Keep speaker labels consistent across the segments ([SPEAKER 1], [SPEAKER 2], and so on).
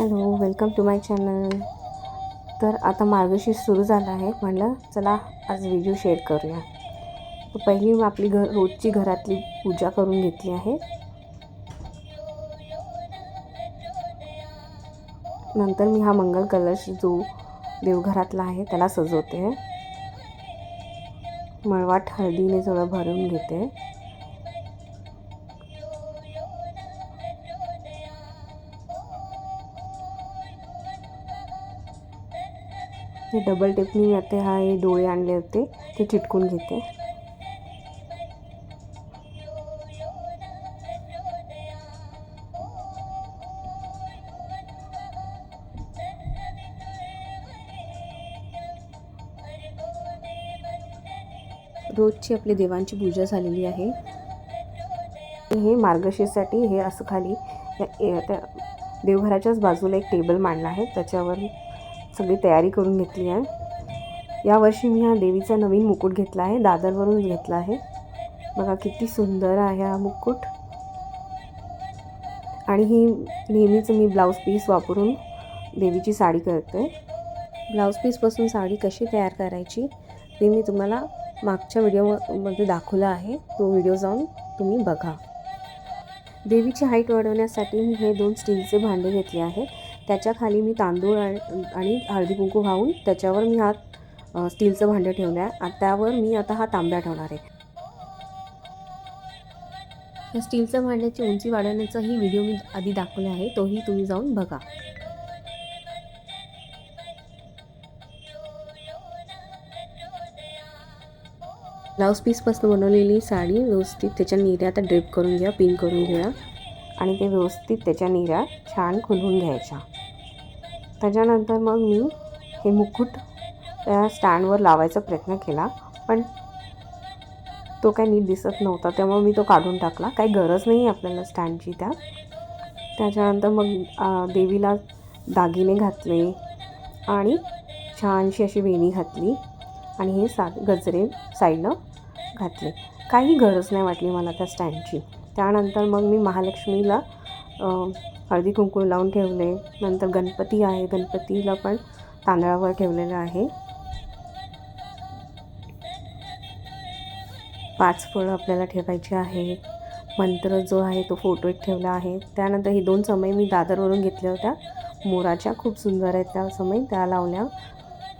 [SPEAKER 1] Hello welcome to my channel तर आता मार्गशीर्ष सुरू झाला आहे. म्हणलं चला आज व्हिडिओ शेअर करूया. तर पहिली मी आपली घर रोजची घरातली पूजा करून घेतली आहे. नंतर मी हा मंगल कलश जो देवघरातला आहे त्याला सजवते. मळवाट हळदीने थोडं भरून घेते. हे डबल टेपनी मी आता हा हे डोळे आणले होते ते चिटकून घेते. रोजची आपली देवांची पूजा झालेली आहे. हे मार्गशीर्षसाठी हे असं खाली या त्या देवघराच्याच बाजूला एक टेबल मांडला आहे त्याच्यावर सगळी तयारी करून घेतली आहे. यावर्षी मी हा देवीचा नवीन मुकुट घेतला आहे. दादरवरून घेतला आहे. बघा किती सुंदर आहे हा मुकुट. आणि ही नेहमीच मी ब्लाऊज पीस वापरून देवीची साडी करते. ब्लाऊज पीसपासून साडी कशी तयार करायची ते मी तुम्हाला मागच्या व्हिडिओमध्ये दाखवलं आहे. तो व्हिडिओ जाऊन तुम्ही बघा. देवीची हाईट वाढवण्यासाठी मी हे दोन स्टीलचे भांडे घेतले आहेत. त्याच्याखाली मी तांदूळ आणि हळदी कुंकू वाहून त्याच्यावर मी हा स्टीलचं भांडं ठेवलं आहे आणि त्यावर मी आता हा तांब्या ठेवणार आहे. या स्टीलचं भांड्याची उंची वाढवण्याचाही व्हिडिओ मी आधी दाखवला आहे. तोही तुम्ही जाऊन बघा. ब्लाऊज पीसपासून बनवलेली साडी व्यवस्थित त्याच्या निर्या आता ड्रेप करून घ्या पिन करून घ्या आणि ते व्यवस्थित त्याच्या निर्या छान खुलवून घ्यायच्या. त्याच्यानंतर मग मी हे मुकुट त्या स्टँडवर लावायचा प्रयत्न केला पण तो काही नीट दिसत नव्हता. त्यामुळे मी तो काढून टाकला. काही गरज नाही आपल्याला स्टँडची त्या. त्याच्यानंतर मग देवीला दागिने घातले आणि छानशी अशी वेणी घातली आणि हे सा गजरे साईडनं घातले. काही गरज नाही वाटली मला त्या स्टँडची. त्यानंतर मग मी महालक्ष्मीला हळदी कुंकू लावून ठेवले. नंतर गणपती आहे. गणपतीला पण तांदळावर ठेवलेलं आहे. पाच फळं आपल्याला ठेवायची आहे मंत्र जो आहे तो फोटो एक ठेवला आहे. त्यानंतर ही दोन समय मी दादरवरून घेतल्या होत्या. मोराच्या खूप सुंदर आहेत त्या समय त्या लावल्या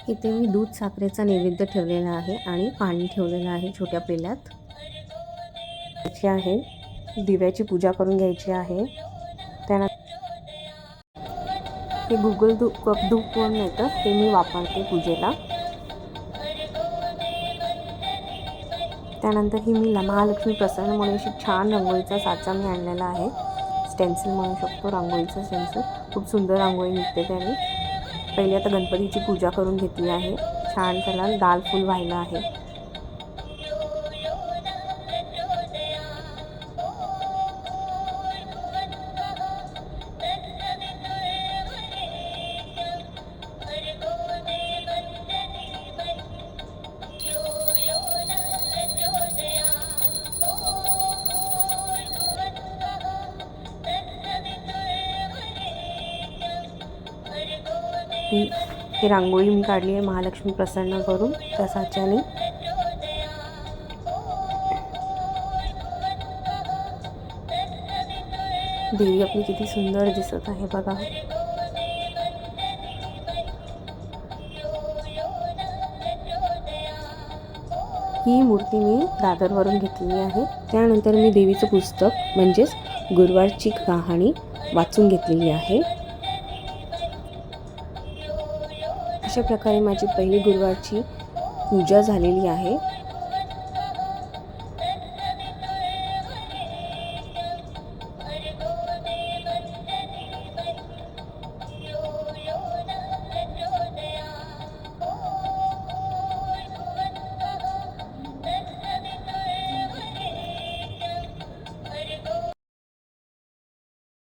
[SPEAKER 1] इथे मी दूध साखरेचा नैवेद्य ठेवलेला आहे आणि पाणी ठेवलेलं आहे छोट्या पेल्यात. घ्यायची आहे. दिव्याची पूजा करून घ्यायची आहे. त्यानंतर हे गुगल धू कप धूप म्हणून येतं ते मी वापरते पूजेला. त्यानंतर ही मी महालक्ष्मी प्रसन्न म्हणून अशी छान रांगोळीचा साचा मी आणलेला आहे. स्टेन्सिल म्हणू शकतो रांगोळीचा स्टेन्सिल खूप सुंदर रांगोळी निघते त्याने. पहिले आता गणपतीची पूजा करून घेतली आहे. छान त्याला लाल फूल व्हायला आहे. ही ही रांगोळी मी काढली आहे महालक्ष्मी प्रसन्न करून त्या साच्याने देवी आपली किती सुंदर दिसत आहे बघा. ही मूर्ती मी दादरवरून घेतलेली आहे. त्यानंतर मी देवीचं पुस्तक म्हणजेच गुरुवारची कहाणी वाचून घेतलेली आहे. अशा प्रकारे माझी पहिली गुरुवारची पूजा झालेली आहे.